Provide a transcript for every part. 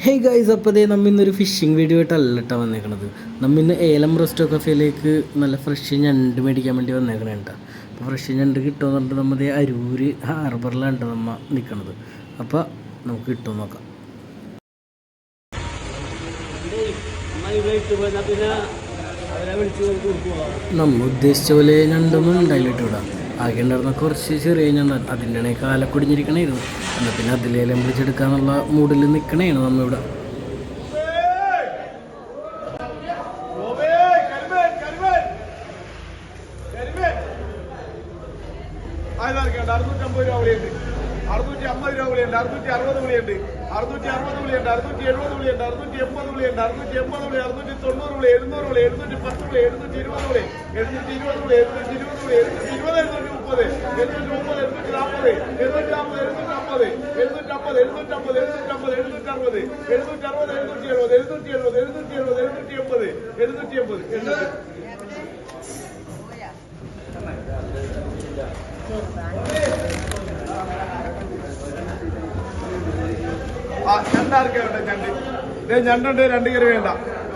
Hey guys അപ്പോൾ അതേ നമ്മ ഇന്നൊരു ഫിഷിംഗ് വീഡിയോ ആയിട്ടല്ല കേട്ടോ വന്നേക്കണത്. നമ്മ ഇന്ന് ഏലം റെസ്റ്റോ കഫേയിലേക്ക് നല്ല ഫ്രഷ് ഞണ്ട് മേടിക്കാൻ വേണ്ടി വന്നേക്കണേ കേട്ടോ അപ്പോൾ ഫ്രഷ് ഞണ്ട് കിട്ടുമെന്ന് പറഞ്ഞിട്ട് നമ്മൾ അരൂർ ഹാർബറിലാണ് കേട്ടോ നമ്മ നിൽക്കണത് അപ്പോൾ നമുക്ക് കിട്ടും നോക്കാം. നമ്മ ഉദ്ദേശിച്ച പോലെ ഞണ്ടൊന്നും ഉണ്ടായില്ല കേട്ടോ ആകെ ഉണ്ടായിരുന്ന കുറച്ച് ചെറിയ ഞാൻ അതിന്റെ കാലക്കൊടിഞ്ഞിരിക്കണായിരുന്നു എന്നാൽ പിന്നെ അതിലേലം വിളിച്ചെടുക്കാന്നുള്ള മൂഡിൽ നിൽക്കണേണ് നമ്മ ഇവിടെ ഗോപേ, കരിമീൻ, കരിമീൻ. കരിമീൻ. ആ, ഇതാ അറുന്നൂറ്റമ്പത് രൂപ വിളിയുണ്ട് അറുന്നൂറ്റി അമ്പത് രൂപ വിളിയുണ്ട് അറുന്നൂറ്റി അറുപത് വിളിയുണ്ട് അറുന്നൂറ്റി അറുപത് വിളിയുണ്ട് അറുന്നൂറ്റി എഴുപത് വിളിയുണ്ട് അറുന്നൂറ്റി എൺപത് വിളിയുണ്ട് അറുന്നൂറ്റി എൺപത് വിളി അറുന്നൂറ്റി തൊണ്ണൂറ് വിളി എഴുന്നൂറ് വിളി എഴുന്നൂറ്റി പത്ത് വിളി എഴുന്നൂറ്റി ഇരുപത് വിളി എഴുന്നൂറ്റി ഇരുപത് വിളി എഴുന്നൂറ്റി ഇരുപത് വിളി എഴുന്നൂറ്റി ഇരുപത് എഴുന്നൂറ്റി മുപ്പത് എഴുന്നൂറ്റി മുപ്പത് എഴുന്നൂറ്റി നാൽപ്പത് എഴുന്നൂറ്റി നാൽപ്പത് എഴുന്നൂറ്റി അമ്പത് എഴുന്നൂറ്റി അമ്പത് എഴുന്നൂറ്റി അമ്പത് എഴുന്നൂറ്റി അമ്പത് എഴുന്നൂറ്റി അറുപത് എഴുന്നൂറ്റി അറുപത് എഴുന്നൂറ്റി എഴുപത് എഴുന്നൂറ്റി എഴുപത് എഴുന്നൂറ്റി എഴുപത് എഴുന്നൂറ്റി എൺപത് എഴുന്നൂറ്റി എൺപത് എഴുന്നൂറ്റി ആ ഞണ്ടാർക്ക് വേണ്ട ഞണ്ട് ഞണ്ടുണ്ട് രണ്ട് കറി വേണ്ട.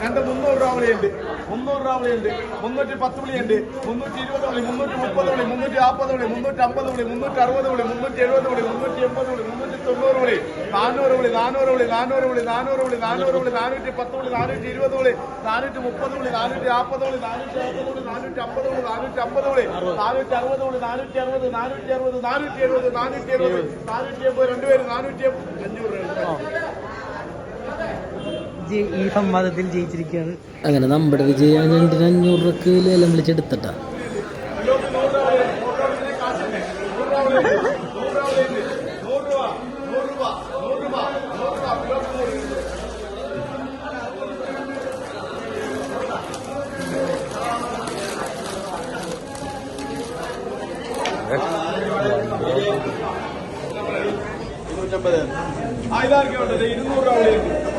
രണ്ട് മുന്നൂറ് രൂപ വിളിയുണ്ട് മുന്നൂറ് രൂപ വിളിയുണ്ട് മുന്നൂറ്റി പത്ത് വിളിയുണ്ട്. മുന്നൂറ്റി ഇരുപത് വിളി മുന്നൂറ്റി മുപ്പത് വിളി മുന്നൂറ്റി നാൽപ്പത് വിളി മുന്നൂറ്റി അമ്പത് വിളി മുന്നൂറ്റി അറുപത് വിളി മുന്നൂറ്റി എഴുപത് വിളി മുന്നൂറ്റി എൺപത് വിളി മുന്നൂറ്റി തൊണ്ണൂറ് വിളി നാനൂറ് വിളി നാനൂറ് വിളി നാനൂറ് വിളി നാനൂറ് വിളി നാനൂറ് വിളി നാനൂറ്റി പത്ത് വിളി നാനൂറ്റി ഇരുപത് വിളി നാനൂറ്റി മുപ്പത് വിളി നാനൂറ്റി നാൽപ്പത് വിളി നാനൂറ്റി അറുപത് വിളി നാനൂറ്റി അമ്പത് വിളി നാനൂറ്റി അമ്പത് വിളി നാനൂറ്റി അറുപത് വിളി നാനൂറ്റി അറുപത് നാനൂറ്റി അറുപത് നാനൂറ്റി എഴുപത് നാനൂറ്റി എഴുപത് നാനൂറ്റി എൺപത് രണ്ടുപേര് നാനൂറ്റി അഞ്ഞൂറ് രൂപ ഈ സംവാദത്തിൽ ജയിച്ചിരിക്കുകയാണ്. അങ്ങനെ നമ്മുടെ വിജയം ഞണ്ടിന് അഞ്ഞൂറ് രൂപക്ക് ലേലം വിളിച്ചെടുത്തട്ടാ. ഇരുന്നൂറ് രൂപ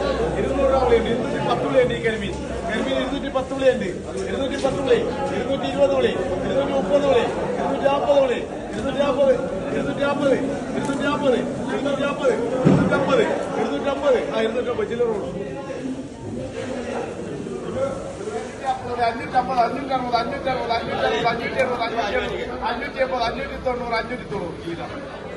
ഇരുന്നൂറ് രൂപ വിളിയുണ്ട് ഇരുന്നൂറ്റി പത്ത് വിളിയുണ്ട് ഈ കരിമീൻ. കരിമീൻ ഇരുന്നൂറ്റി പത്ത് വിളിയുണ്ട് ഇരുന്നൂറ്റി പത്ത് വിളി ഇരുന്നൂറ്റി ഇരുപത് വിളി ഇരുന്നൂറ്റി മുപ്പത് വിളി ഇരുന്നൂറ്റി നാൽപ്പത് വിളി ഇരുന്നൂറ്റി നാൽപ്പത് ഇരുന്നൂറ്റി നാൽപ്പത് ഇരുന്നൂറ്റി നാൽപ്പത് ഇരുന്നൂറ്റി നാൽപ്പത് ഇരുന്നൂറ്റമ്പത് ഇരുന്നൂറ്റമ്പത് ആ ഇരുന്നൂറ്റമ്പത് ചില്ലറ കൊടുക്കും അഞ്ഞൂറ്റമ്പത് അഞ്ഞൂറ്ററുപത് അഞ്ഞൂറ്ററുപത് അഞ്ഞൂറ്ററുപത് അഞ്ഞൂറ്റി അറുപത് അഞ്ഞൂറ്റി അറുപത് അഞ്ഞൂറ്റി എൺപത് അഞ്ഞൂറ്റി തൊണ്ണൂറ് അഞ്ഞൂറ്റി തൊണ്ണൂറ്